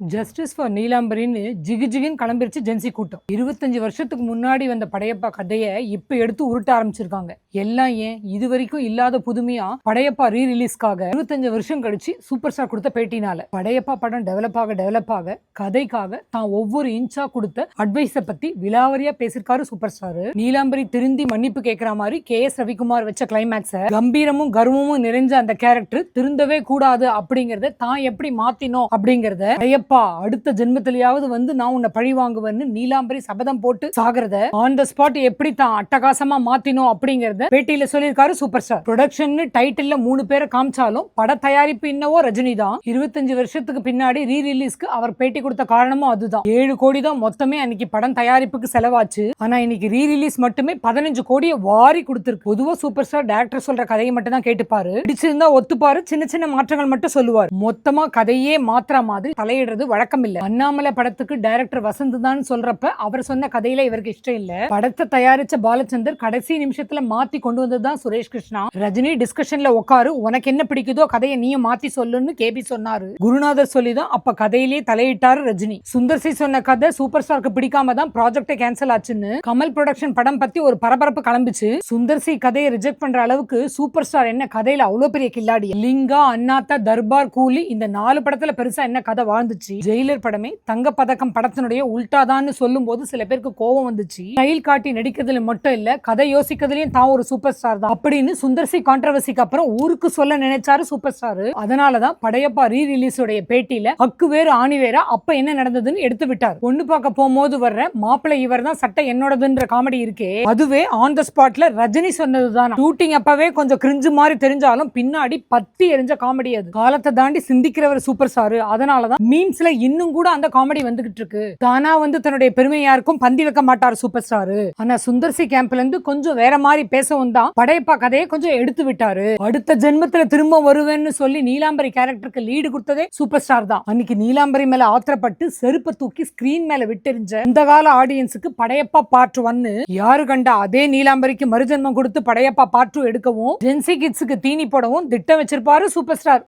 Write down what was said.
Justice for நீலாம்பரின்னு ஜிகு ஜிகின்னு கிளம்பிருச்சு gen Z கூட்டம். இருபத்தஞ்சு வருஷத்துக்கு முன்னாடி வந்த படையப்பா கதையை இப்ப எடுத்து உருட்ட ஆரம்பிச்சிருக்காங்க. எல்லாம் ஏன்? இது வரைக்கும் இல்லாத புதுமையா படையப்பா ரீ ரிலீஸ்க்காக இருபத்தஞ்சு வருஷம் கழிச்சு சூப்பர் ஸ்டார் கொடுத்த பேட்டினால. படையப்பா படம் டெவலப் ஆக டெவலப் ஆக கதைக்காக தான் ஒவ்வொரு இன்ச்சா கொடுத்த அட்வைஸை பத்தி விலாவரியா பேசியிருக்காரு சூப்பர் ஸ்டார் நீலாம்பரி திருந்தி மன்னிப்பு கேட்கிற மாதிரி கே எஸ் ரவிக்குமார் வச்ச கிளைமேக்ஸ கம்பீரமும் கர்வமும் நிறைஞ்ச அந்த கேரக்டர் திருந்தவே கூடாது அப்படிங்கறத தான் எப்படி மாத்தினோம் அப்படிங்கறத படையப்பா அடுத்த ஜென்மத்திலேயாவது வந்து நான் உன்னை பழி வாங்குவேன்னு நீலாம்பரி சபதம் போட்டு சாகிறத ஆன் த ஸ்பாட் எப்படி தான் அட்டகாசமா மாத்தினோம் அப்படிங்கறத பேட்டியில சொல்லியிருக்காரு சூப்பர் ஸ்டார் ப்ரொடக்ஷன் டைட்டில் மூணு பேரை காமிச்சாலும் பட தயாரிப்பு இன்னவோ ரஜினி தான். இருபத்தஞ்சு வருஷத்துக்கு பின்னாடி ரீ ரிலீஸ்க்கு அவர் பேட்டி கொடுத்த காரணமும் அதுதான். ஏழு கோடி தான் மொத்தமே அன்னைக்கு படம் தயாரிப்புக்கு செலவாச்சு. ஆனா இன்னைக்கு ரீ ரிலீஸ் மட்டுமே பதினஞ்சு கோடியை வாரி கொடுத்திருக்கு. பொதுவா சூப்பர் ஸ்டார் டேரக்டர் சொல்ற கதையை மட்டும் தான் கேட்டுப்பாரு. பிடிச்சிருந்தா ஒத்துப்பாரு. சின்ன சின்ன மாற்றங்கள் மட்டும் சொல்லுவார். மொத்தமா கதையே மாத்திர மாதிரி தலையிடுறது வழக்கம் இல்ல அண்ணாமலை படத்துக்கு டைரக்டர் வசந்த் தான் சொல்றப்ப அவர் சொன்ன கதையில இவருக்கு இஷ்டம் இல்ல. படத்தை தயாரிச்ச பாலச்சந்தர் கடைசி நிமிஷத்துல மாத்தி கொண்டு வந்ததுதான் சுரேஷ் கிருஷ்ணா. ரஜினி டிஸ்கஷன்ல உட்காரு உனக்கு என்ன பிடிக்குதோ கதையை நீயும் மாத்தி சொல்லுன்னு கேபி சொன்னாரு. குருநாதர் சொல்லிதான் அப்ப கதையிலேயே தலையிட்டாரு ரஜினி. சுந்தர் சி சொன்ன கதை சூப்பர் ஸ்டாருக்கு பிடிக்காம தான் ப்ராஜெக்டை கேன்சல் ஆச்சுன்னு கமல் ப்ரொடக்ஷன் படம் பத்தி ஒரு பரபரப்பு கிளம்பிச்சு. சுந்தர் சி கதையை ரிஜெக்ட் பண்ற அளவுக்கு சூப்பர் ஸ்டார் என்ன கதையில அவ்வளவு பெரிய கில்லாடி. லிங்கா அண்ணாத்தா தர்பார் கூலி இந்த நாலு படத்துல பெருசா என்ன கதை வாழ்ந்துச்சு? ஜெயிலர் படமே தங்க பதக்கம் படத்தினுடைய உல்டாதான்னு சொல்லும் போது சில பேருக்கு கோபம் வந்துச்சு. ஸ்டைல் காட்டி நடிக்கிறதுல மட்டும் இல்ல கதை யோசிக்கிறதுலயும் தான் ஒரு சூப்பர் ஸ்டார் தான். அப்படின்னு சுந்தர் சி கான்ட்ரவர்சிக்கு அப்புறம் ஊருக்கு சொல்ல நினைச்சாரு சூப்பர் ஸ்டார். அதனாலதான் படையப்பா ரீ ரிலீஸ் உடைய பேட்டியில அக்கு வேறு ஆணி வேற அப்ப என்ன நடந்ததுன்னு எடுத்து விட்டார். பொண்ணு பார்க்க போகும்போது வர்ற மாப்பிள்ளை இவர் தான் சட்டை என்னோடதுன்ற காமெடி இருக்கே. அதுவே ஆன் த ஸ்பாட்ல ரஜினி சொன்னதுதான்? ஷூட்டிங் அப்பவே கொஞ்சம் கிரிஞ்சு மாதிரி தெரிஞ்சாலும் பின்னாடி பத்தி எரிஞ்ச காமெடி அது. காலத்தை தாண்டி சிந்திக்கிறவர் சூப்பர் ஸ்டார். அதனாலதான் மீம்ஸ்ல இன்னும் கூட அந்த காமெடி வந்துகிட்டு இருக்கு தானா வந்து தன்னுடைய பெருமை யாருக்கும் பந்தி வைக்க மாட்டார் சூப்பர் ஸ்டார் ஆனா சுந்தர்சி கேம்ப்ல இருந்து கொஞ்சம் வேற மாதிரி பேசவும் தான் படையப்பா கதையை கொஞ்சம் எடுத்து விட்டாரு. அடுத்த ஜென்மத்துல திரும்ப வருவேன்னு சொல்லி நீலாம்பரி கேரக்டருக்கு லீடு கொடுத்ததே சூப்பர் ஸ்டார் தான். அன்னைக்கு நீலாம்பரி மேல ஆத்திரப்பட்டு செருப்பை தூக்கி ஸ்கிரீன் மேல விட்டெறிஞ்ச இந்த கால ஆடியன்ஸுக்கு படையப்பா பார்ட் ஒன்னு யாரு கண்டா அதே நீலாம்பரிக்கு மறுஜென்மம் கொடுத்து படையப்பா பார்ட் டூ எடுக்கவும் ஜென்சி கிட்ஸுக்கு தீனி போடவும் திட்டம் வச்சிருப்பாரு சூப்பர் ஸ்டார்